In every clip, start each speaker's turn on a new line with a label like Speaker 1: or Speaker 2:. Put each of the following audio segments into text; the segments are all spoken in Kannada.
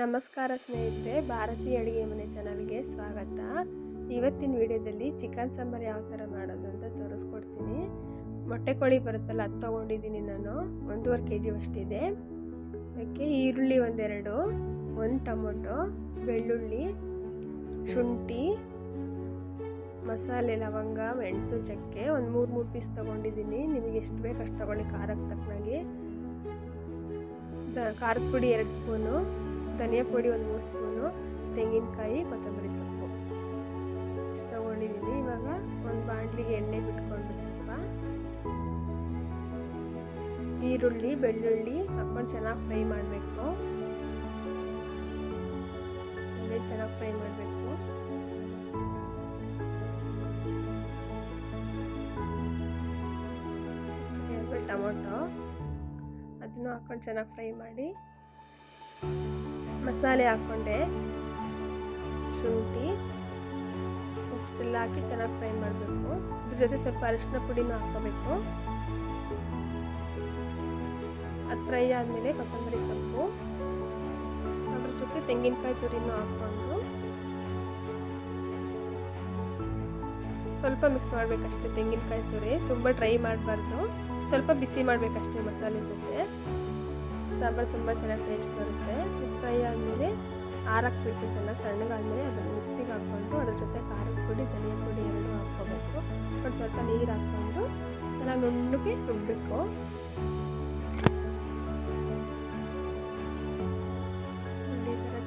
Speaker 1: ನಮಸ್ಕಾರ ಸ್ನೇಹಿತರೆ ಭಾರತೀಯ ಅಡುಗೆ ಮನೆ ಚಾನಲ್ಗೆ ಸ್ವಾಗತ. ಇವತ್ತಿನ ವಿಡಿಯೋದಲ್ಲಿ ಚಿಕನ್ ಸಾಂಬಾರು ಯಾವ ಥರ ಮಾಡೋದು ಅಂತ ತೋರಿಸ್ಕೊಡ್ತೀನಿ. ಮೊಟ್ಟೆ ಕೋಳಿ ಬರುತ್ತಲ್ಲ, ಅದು ತೊಗೊಂಡಿದ್ದೀನಿ ನಾನು. ಒಂದೂವರೆ ಕೆ ಜಿ ಅಷ್ಟಿದೆ. ಅದಕ್ಕೆ ಈರುಳ್ಳಿ ಒಂದೆರಡು, ಒಂದು ಟೊಮೊಟೊ, ಬೆಳ್ಳುಳ್ಳಿ, ಶುಂಠಿ, ಮಸಾಲೆ, ಲವಂಗ, ಮೆಣಸು, ಚಕ್ಕೆ, ಒಂದು ಮೂರು ಮೂರು ಪೀಸ್ ತೊಗೊಂಡಿದ್ದೀನಿ. ನಿಮಗೆ ಎಷ್ಟು ಬೇಕು ಅಷ್ಟು ತೊಗೊಳ್ಳಿ, ಖಾರಕ್ಕೆ ತಕ್ಕನಾಗಿ. ಖಾರದ ಪುಡಿ ಎರಡು ಸ್ಪೂನು ಧನಿಯಾ ಪುಡಿ ಒಂದು ಮೂರು ಸ್ಪೂನು, ತೆಂಗಿನಕಾಯಿ, ಕೊತ್ತಂಬರಿ ಸೊಪ್ಪು. ಇಷ್ಟು ತೊಗೊಂಡಿದ್ದೀನಿ ಇವಾಗ ಒಂದು ಬಾಂಡ್ಲಿಗೆ ಎಣ್ಣೆ ಬಿಟ್ಕೊಂಡು ಸ್ವಲ್ಪ ಈರುಳ್ಳಿ, ಬೆಳ್ಳುಳ್ಳಿ ಹಾಕೊಂಡು ಚೆನ್ನಾಗಿ ಫ್ರೈ ಮಾಡಬೇಕು. ಎಣ್ಣೆ ಚೆನ್ನಾಗಿ ಫ್ರೈ ಮಾಡಬೇಕು. ಟೊಮೊಟೊ, ಅದನ್ನು ಹಾಕೊಂಡು ಚೆನ್ನಾಗಿ ಫ್ರೈ ಮಾಡಿ. ಮಸಾಲೆ ಹಾಕ್ಕೊಂಡೆ. ಶುಂಠಿ ಇಷ್ಟೆಲ್ಲ ಹಾಕಿ ಚೆನ್ನಾಗಿ ಫ್ರೈ ಮಾಡಬೇಕು. ಅದ್ರ ಜೊತೆ ಸ್ವಲ್ಪ ಅರಿಶಿನ ಪುಡಿನೂ ಹಾಕೋಬೇಕು ಅದು ಫ್ರೈ ಆದಮೇಲೆ ಕೊತ್ತಂಬರಿ ಸೊಪ್ಪು, ಅದ್ರ ಜೊತೆ ತೆಂಗಿನಕಾಯಿ ತುರಿನೂ ಹಾಕ್ಕೊಂಡು ಸ್ವಲ್ಪ ಮಿಕ್ಸ್ ಮಾಡಬೇಕಷ್ಟೇ ತೆಂಗಿನಕಾಯಿ ತುರಿ. ತುಂಬ ಡ್ರೈ ಮಾಡಬಾರ್ದು. ಸ್ವಲ್ಪ ಬಿಸಿ ಮಾಡಬೇಕಷ್ಟೇ ಮಸಾಲೆ ಜೊತೆ. ಸಾಂಬಾರು ತುಂಬ ಚೆನ್ನಾಗಿ ಟೇಸ್ಟ್ ಬರುತ್ತೆ. ಫ್ರೈ ಆದಮೇಲೆ ಆರಕ್ಕೆ ಬಿಟ್ಟು ಚೆನ್ನಾಗಿ ತಣ್ಣಗಾದ್ಮೇಲೆ ಅದನ್ನು ಮಿಕ್ಸಿಗೆ ಹಾಕ್ಕೊಂಡು ಅದ್ರ ಜೊತೆ ಖಾರದ ಪುಡಿ, ಧನಿಯಾ ಪುಡಿ ಎರಡು ಹಾಕ್ಕೋಬೇಕು. ಒಂದು ಸ್ವಲ್ಪ ನೀರು ಹಾಕ್ಕೊಂಡು ಚೆನ್ನಾಗಿ ನುಣ್ಣಗೆ ರುಬ್ಬಬೇಕು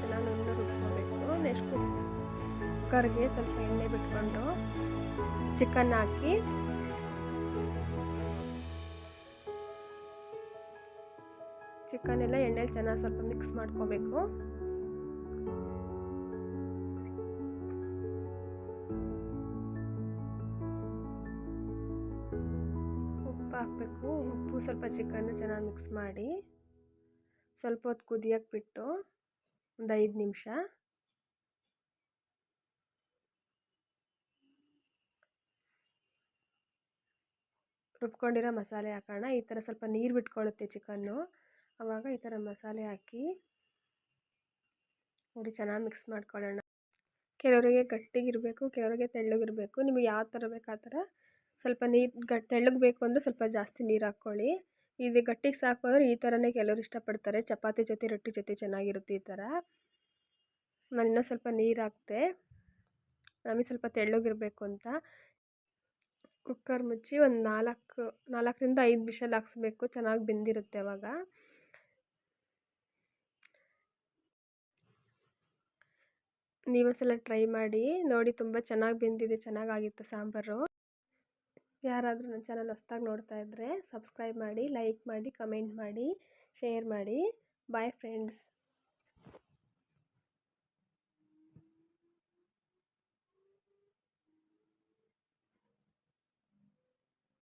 Speaker 1: ಚೆನ್ನಾಗಿ ನೆಕ್ಸ್ಟ್ ಕುಕ್ಕರ್ಗೆ ಸ್ವಲ್ಪ ಎಣ್ಣೆ ಬಿಟ್ಕೊಂಡು ಚಿಕನ್ ಹಾಕಿ ಚಿಕನ್ ಎಲ್ಲ ಎಣ್ಣೆಲಿ ಚೆನ್ನಾಗಿ ಸ್ವಲ್ಪ ಮಿಕ್ಸ್ ಮಾಡ್ಕೋಬೇಕು. ಉಪ್ಪು ಹಾಕಬೇಕು. ಉಪ್ಪು ಸ್ವಲ್ಪ ಚಿಕನ್ನು ಚೆನ್ನಾಗಿ ಮಿಕ್ಸ್ ಮಾಡಿ. ಸ್ವಲ್ಪ ಹೊತ್ತು ಕುದಿಯಕ್ಕೆ ಬಿಟ್ಟು ಒಂದು ಐದು ನಿಮಿಷ. ರುಬ್ಕೊಂಡಿರೋ ಮಸಾಲೆ ಹಾಕೋಣ. ಈ ಥರ ಸ್ವಲ್ಪ ನೀರು ಬಿಟ್ಕೊಳ್ಳುತ್ತೆ ಚಿಕನ್ನು. ಆವಾಗ ಈ ಥರ ಮಸಾಲೆ ಹಾಕಿ ನೋಡಿ ಚೆನ್ನಾಗಿ ಮಿಕ್ಸ್ ಮಾಡ್ಕೊಳ್ಳೋಣ. ಕೆಲವರಿಗೆ ಗಟ್ಟಿಗಿರಬೇಕು, ಕೆಲವರಿಗೆ ತೆಳ್ಳಗಿರಬೇಕು. ನಿಮಗೆ ಯಾವ ಥರ ಬೇಕು ಆ ಥರ ಸ್ವಲ್ಪ ನೀರು ಗಟ್ ತೆಳ್ಳಗೆ ಬೇಕು ಅಂದರೆ ಸ್ವಲ್ಪ ಜಾಸ್ತಿ ನೀರು ಹಾಕ್ಕೊಳ್ಳಿ. ಇದು ಗಟ್ಟಿಗೆ ಸಾಕು ಅಂದರೆ ಈ ಥರನೇ ಕೆಲವರು ಇಷ್ಟಪಡ್ತಾರೆ. ಚಪಾತಿ ಜೊತೆ, ರೊಟ್ಟಿ ಜೊತೆ ಚೆನ್ನಾಗಿರುತ್ತೆ ಈ ಥರ. ನಾನು ಇನ್ನೂ ಸ್ವಲ್ಪ ನೀರು ಹಾಕ್ತೆ ನಮಗೆ ಸ್ವಲ್ಪ ತೆಳ್ಳಗಿರಬೇಕು ಅಂತ. ಕುಕ್ಕರ್ ಮುಚ್ಚಿ ಒಂದು ನಾಲ್ಕು, ನಾಲ್ಕರಿಂದ ಐದು ವಿಷಲ್ ಹಾಕ್ಸ್ಬೇಕು. ಚೆನ್ನಾಗಿ ಬೆಂದಿರುತ್ತೆ ಅವಾಗ. ನೀವು ಸಲ ಟ್ರೈ ಮಾಡಿ. ನೋಡಿ ತುಂಬ ಚೆನ್ನಾಗಿ ಬೆಂದಿದೆ, ಚೆನ್ನಾಗಾಗಿತ್ತು ಸಾಂಬಾರು. ಯಾರಾದರೂ ನನ್ನ ಚಾನಲ್ ಹೊಸ್ದಾಗಿ ನೋಡ್ತಾ ಇದ್ದರೆ ಸಬ್ಸ್ಕ್ರೈಬ್ ಮಾಡಿ, ಲೈಕ್ ಮಾಡಿ, ಕಮೆಂಟ್ ಮಾಡಿ, ಶೇರ್ ಮಾಡಿ. Bye friends.